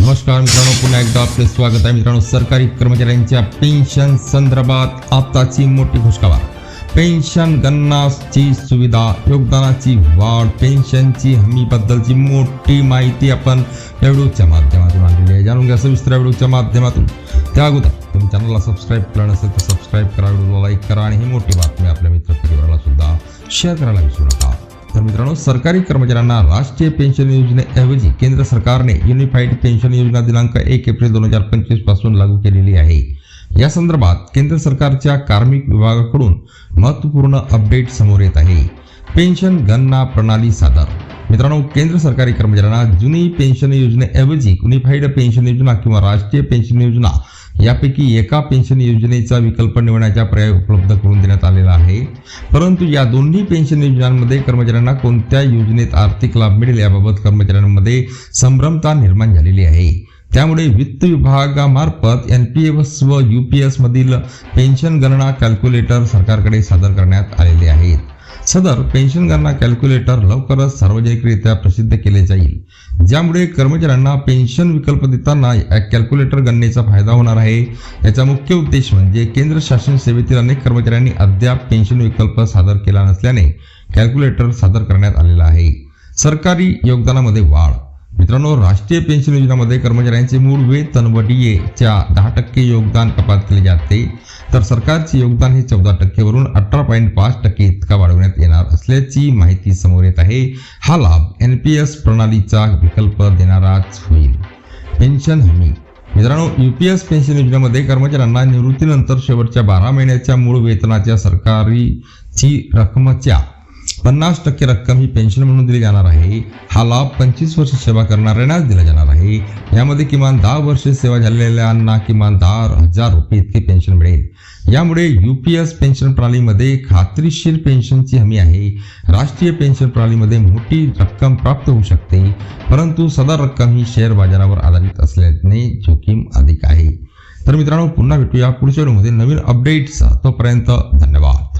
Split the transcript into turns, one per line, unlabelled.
नमस्कार मित्रांनो पुन्हा एकदा आपले स्वागत आहे. मित्रांनो सरकारी कर्मचाऱ्यांच्या पेन्शन संदर्भात आताची मोठी घोषणाबार पेन्शन गणनाची सुविधा योगदानाची वाढ पेन्शनची हमीबद्दलची मोठी माहिती आपण या व्हिडिओच्या माध्यमातून आणलेली आहे. जाणून घ्या सविस्तर या व्हिडिओच्या माध्यमातून. त्या अगोदर तुम्ही चॅनलला सबस्क्राईब केलं नसेल तर सबस्क्राईब करा व्हिडिओला लाईक करा आणि ही मोठी बातमी आपल्या मित्र परिवाराला सुद्धा शेअर करायला विसरू नका. तर मित्रांनो सरकारी कर्मचाऱ्यांना राष्ट्रीय पेन्शन योजनेऐवजी केंद्र सरकारने युनिफाईड पेन्शन योजना दिनांक एक एप्रिल दोन हजार पंचवीसपासून लागू केलेली आहे. या संदर्भात केंद्र सरकारच्या कार्मिक विभागाकडून महत्त्वपूर्ण अपडेट समोर येत आहे. पेन्शन गणना प्रणाली सादर मित्रांनो केंद्र सरकारी कर्मचाऱ्यांना जुनी पेन्शन योजनेऐवजी युनिफाईड पेन्शन योजना किंवा राष्ट्रीय पेन्शन योजना यापैकी एका पेन्शन योजनेचा विकल्प निवडण्याचा पर्याय उपलब्ध करून देण्यात आलेला आहे. परंतु या दोन्ही पेन्शन योजनांमध्ये कर्मचाऱ्यांना कोणत्या योजनेत आर्थिक लाभ मिळेल याबाबत कर्मचाऱ्यांमध्ये संभ्रमता निर्माण झालेली आहे. त्यामुळे वित्त विभागामार्फत एन पी एस व यू पी एसमधील पेन्शन गणना कॅल्क्युलेटर सरकारकडे सादर करण्यात आलेले आहेत. सदर पेन्शन गणना कॅल्क्युलेटर लवकरच सार्वजनिकरित्या प्रसिद्ध केले जाईल. ज्यामुळे कर्मचाऱ्यांना पेन्शन विकल्प देताना या कॅल्क्युलेटर गणनेचा फायदा होणार आहे. याचा मुख्य उद्देश म्हणजे केंद्र शासन सेवेतील अनेक कर्मचाऱ्यांनी अद्याप पेन्शन विकल्प सादर केला नसल्याने कॅल्क्युलेटर सादर करण्यात आलेला आहे. सरकारी योगदानामध्ये वाढ मित्रांनो राष्ट्रीय पेन्शन योजनामध्ये कर्मचाऱ्यांचे मूळ वेतन व डीएच्या दहा टक्के योगदान कपात केले जाते. तर सरकारचे योगदान हे चौदा टक्केवरून अठरा पॉईंट पाच टक्के इतका वाढवण्यात येणार असल्याची माहिती समोर येत आहे. हा लाभ एन पी एस प्रणालीचा विकल्प देणाराच होईल. पेन्शन हमी. मित्रांनो युपीएस पेन्शन योजनेमध्ये कर्मचाऱ्यांना निवृत्तीनंतर शेवटच्या बारा महिन्याच्या मूळ वेतनाच्या सरकारीची रकमच्या पन्नास टक्के रक्कम ही पेन्शन म्हणून दिली जाणार आहे. हा लाभ पंचवीस वर्ष सेवा करणाऱ्यांनाच दिला जाणार आहे. यामध्ये किमान दहा वर्ष सेवा झालेल्यांना किमान दहा हजार रुपये इतके पेन्शन मिळेल. यामुळे यू पी एस पेन्शन प्रणालीमध्ये खात्रीशीर पेन्शनची हमी आहे. राष्ट्रीय पेन्शन प्रणालीमध्ये मोठी रक्कम प्राप्त होऊ शकते. परंतु सदर रक्कम ही शेअर बाजारावर आधारित असल्याने जोखीम अधिक आहे. तर मित्रांनो पुन्हा भेटूया पुढच्या व्हिडिओमध्ये नवीन अपडेट्स तोपर्यंत धन्यवाद.